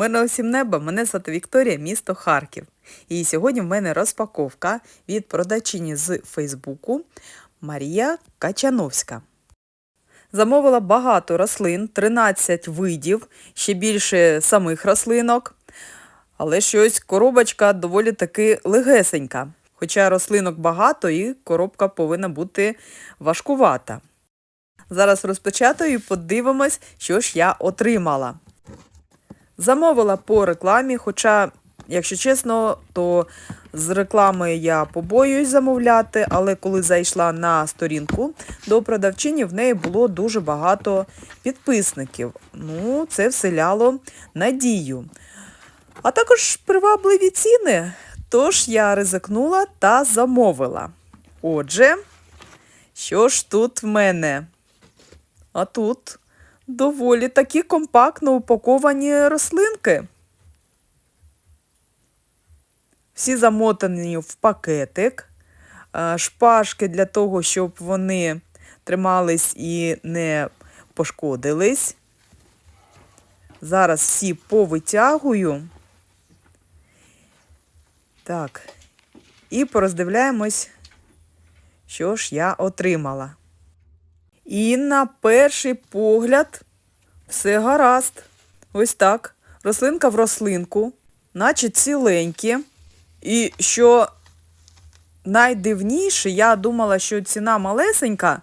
Мирного всім неба, мене звати Вікторія, місто Харків. І сьогодні в мене розпаковка від продавчині з Фейсбуку Марія Качановська. Замовила багато рослин, 13 видів, ще більше самих рослинок. Але щось коробочка доволі таки легесенька. Хоча рослинок багато і коробка повинна бути важкувата. Зараз розпочатаю і подивимось, що ж я отримала. Замовила по рекламі, хоча, якщо чесно, то з реклами я побоююсь замовляти, але коли зайшла на сторінку до продавчині, в неї було дуже багато підписників. Ну, це вселяло надію. А також привабливі ціни. Тож я ризикнула та замовила. Отже, що ж тут в мене? А тут доволі такі компактно упаковані рослинки. Всі замотані в пакетик, е, шпажки для того, щоб вони тримались і не пошкодились. Зараз всі повитягую. Так, і пороздивляємось, що ж я отримала. І на перший погляд все гаразд. Ось так. Рослинка в рослинку, наче ціленькі. І що найдивніше, я думала, що ціна малесенька,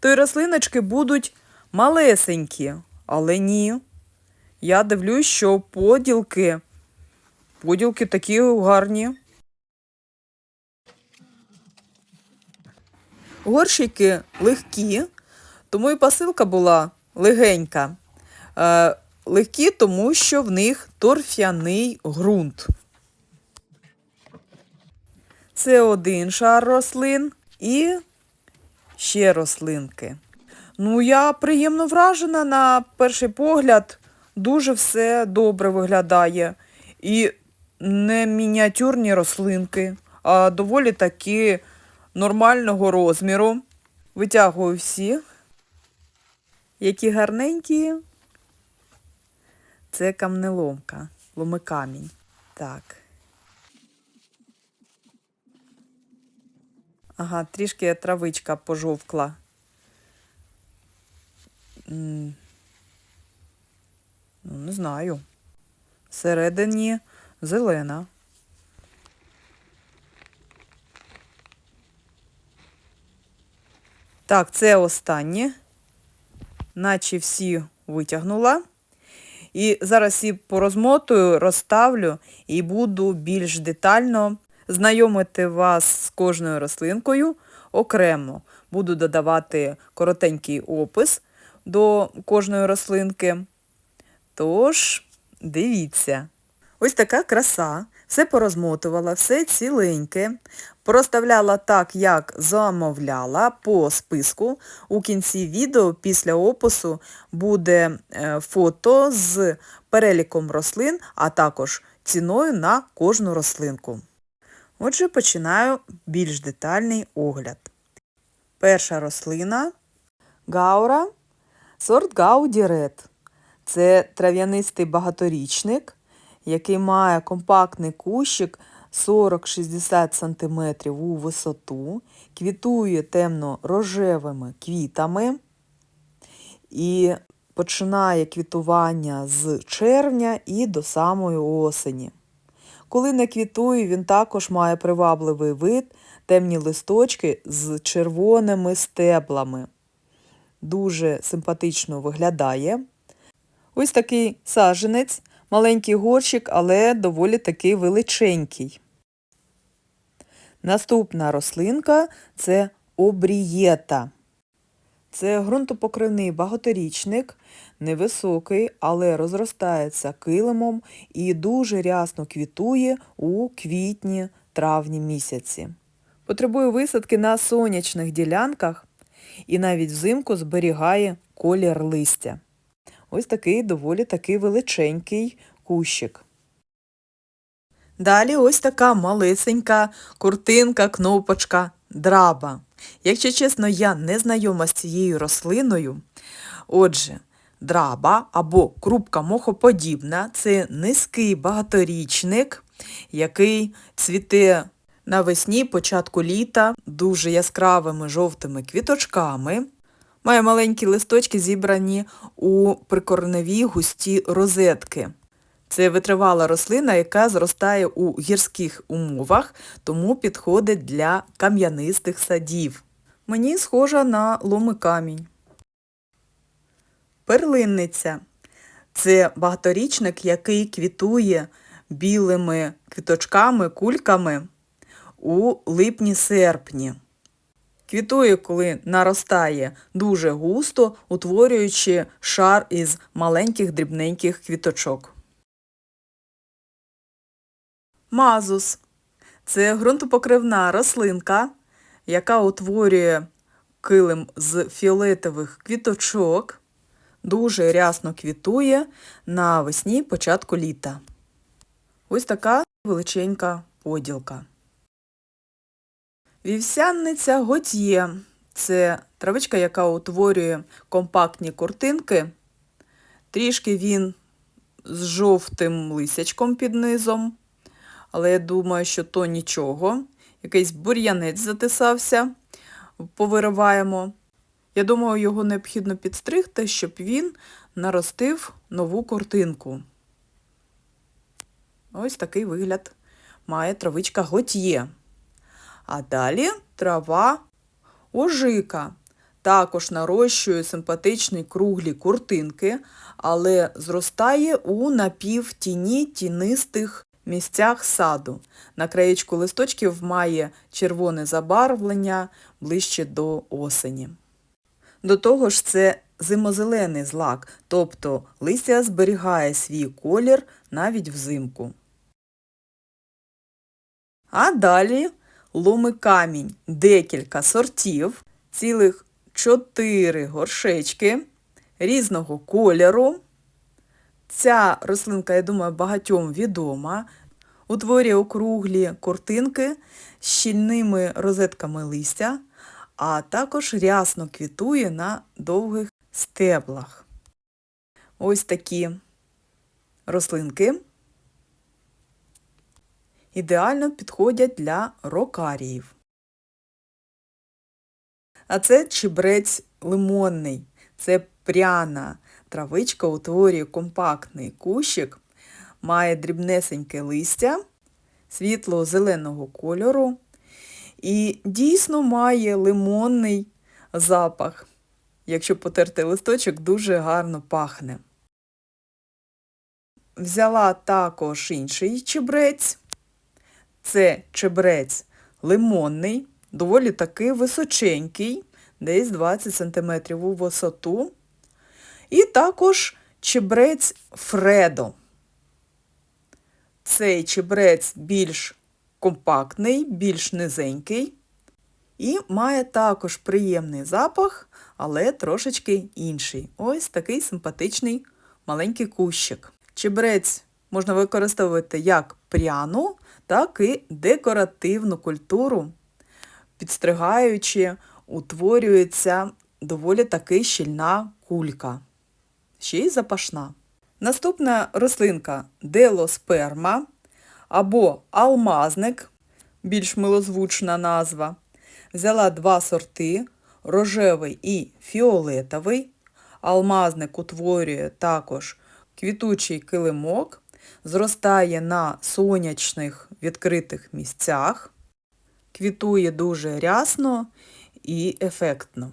то й рослиночки будуть малесенькі. Але ні. Я дивлюсь, що поділки, поділки такі гарні. Горщики легкі, тому і посилка була легенька. Е, легкі, тому що в них торфяний ґрунт. Це один шар рослин і ще рослинки. Ну, я приємно вражена на перший погляд. Дуже все добре виглядає. І не мініатюрні рослинки, а доволі таки нормального розміру. Витягую всі. Які гарненькі. Це камнеломка, ломикамінь. Так. Ага, трішки травичка пожовкла. Ну, не знаю. Всередині зелена. Так, це останнє. Наче всі витягнула. І зараз всі порозмотую, розставлю і буду більш детально знайомити вас з кожною рослинкою окремо. Буду додавати коротенький опис до кожної рослинки. Тож, дивіться. Ось така краса. Все порозмотувала, все ціленьке. Проставляла так, як замовляла по списку. У кінці відео після опису буде е, фото з переліком рослин, а також ціною на кожну рослинку. Отже, починаю більш детальний огляд. Перша рослина гаура, сорт Гауді Ред. Це трав'янистий багаторічник, який має компактний кущик 40-60 см у висоту, квітує темно-рожевими квітами і починає квітування з червня і до самої осені. Коли не квітує, він також має привабливий вид, темні листочки з червоними стеблами. Дуже симпатично виглядає. Ось такий саженець, маленький горщик, але доволі такий величенький. Наступна рослинка це обрієта. Це ґрунтопокривний багаторічник, невисокий, але розростається килимом і дуже рясно квітує у квітні-травні місяці. Потребує висадки на сонячних ділянках і навіть взимку зберігає колір листя. Ось такий доволі такий величенький кущик. Далі ось така малесенька куртинка, кнопочка, драба. Якщо чесно, я не знайома з цією рослиною. Отже, драба або крупка мохоподібна це низький багаторічник, який цвіте навесні, початку літа, дуже яскравими жовтими квіточками. Має маленькі листочки, зібрані у прикорневі густі розетки. Це витривала рослина, яка зростає у гірських умовах, тому підходить для кам'янистих садів. Мені схожа на ломи камінь. Перлинниця це багаторічник, який квітує білими квіточками, кульками у липні-серпні. Квітує, коли наростає дуже густо, утворюючи шар із маленьких дрібненьких квіточок. Мазус це ґрунтопокривна рослинка, яка утворює килим з фіолетових квіточок, дуже рясно квітує навесні початку літа. Ось така величенька поділка. Вівсянниця готьє це травичка, яка утворює компактні куртинки. Трішки він з жовтим лисячком під низом, але я думаю, що то нічого. Якийсь бур'янець затисався, повириваємо. Я думаю, його необхідно підстригти, щоб він наростив нову куртинку. Ось такий вигляд має травичка готьє. А далі трава ожика. Також нарощує симпатичні круглі куртинки, але зростає у напівтіні тінистих місцях саду. На краєчку листочків має червоне забарвлення ближче до осені. До того ж, це зимозелений злак, тобто листя зберігає свій колір навіть взимку. А далі ломи камінь декілька сортів, цілих чотири горшечки різного кольору. Ця рослинка, я думаю, багатьом відома. Утворює округлі куртинки з щільними розетками листя, а також рясно квітує на довгих стеблах. Ось такі рослинки ідеально підходять для рокаріїв. А це чебрець лимонний. Це пряна травичка утворює компактний кущик, має дрібнесеньке листя світло-зеленого кольору і дійсно має лимонний запах. Якщо потерти листочок, дуже гарно пахне. Взяла також інший чебрець. Це чебрець лимонний, доволі таки височенький, десь 20 см у висоту. І також чебрець Фредо. Цей чебрець більш компактний, більш низенький і має також приємний запах, але трошечки інший. Ось такий симпатичний маленький кущик. Чебрець можна використовувати як пряну, так і декоративну культуру. Підстригаючи, утворюється доволі таки щільна кулька. Ще й запашна. Наступна рослинка делосперма або алмазник, більш милозвучна назва. Взяла два сорти рожевий і фіолетовий. Алмазник утворює також квітучий килимок, зростає на сонячних відкритих місцях, квітує дуже рясно і ефектно.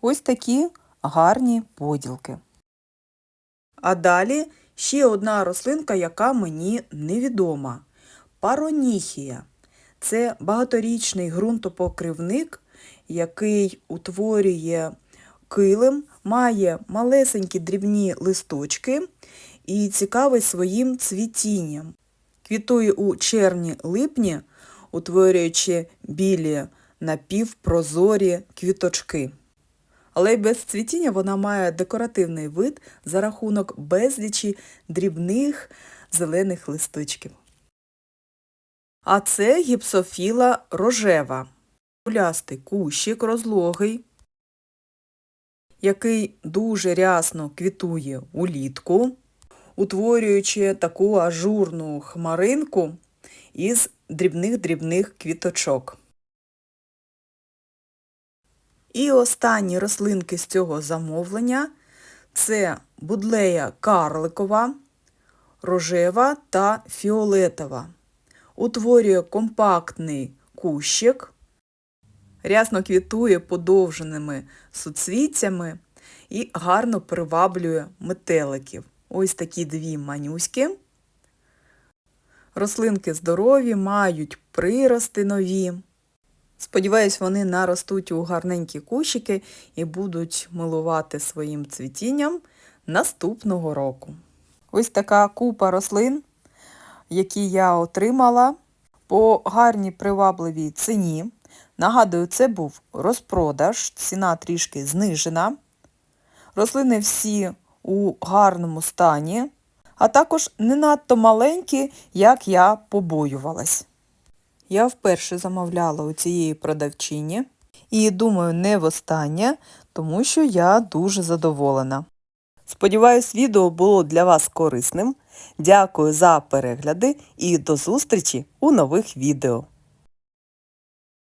Ось такі гарні поділки. А далі ще одна рослинка, яка мені невідома. Пароніхія. Це багаторічний ґрунтопокривник, який утворює килим, має малесенькі дрібні листочки і цікавий своїм цвітінням. Квітує у червні-липні, утворюючи білі напівпрозорі квіточки. Але й без цвітіння вона має декоративний вид за рахунок безлічі дрібних зелених листочків. А це гіпсофіла рожева. Кулястий кущик розлогий, який дуже рясно квітує улітку, утворюючи таку ажурну хмаринку із дрібних-дрібних квіточок. І останні рослинки з цього замовлення це будлея карликова, рожева та фіолетова. Утворює компактний кущик, рясно квітує подовженими суцвіттями і гарно приваблює метеликів. Ось такі дві манюськи. Рослинки здорові, мають прирости нові. Сподіваюсь, вони наростуть у гарненькі кущики і будуть милувати своїм цвітінням наступного року. Ось така купа рослин, які я отримала по гарній привабливій ціні. Нагадую, це був розпродаж, ціна трішки знижена. Рослини всі у гарному стані, а також не надто маленькі, як я побоювалась. Я вперше замовляла у цієї продавчині і думаю, не востаннє, тому що я дуже задоволена. Сподіваюсь, відео було для вас корисним. Дякую за перегляди і до зустрічі у нових відео.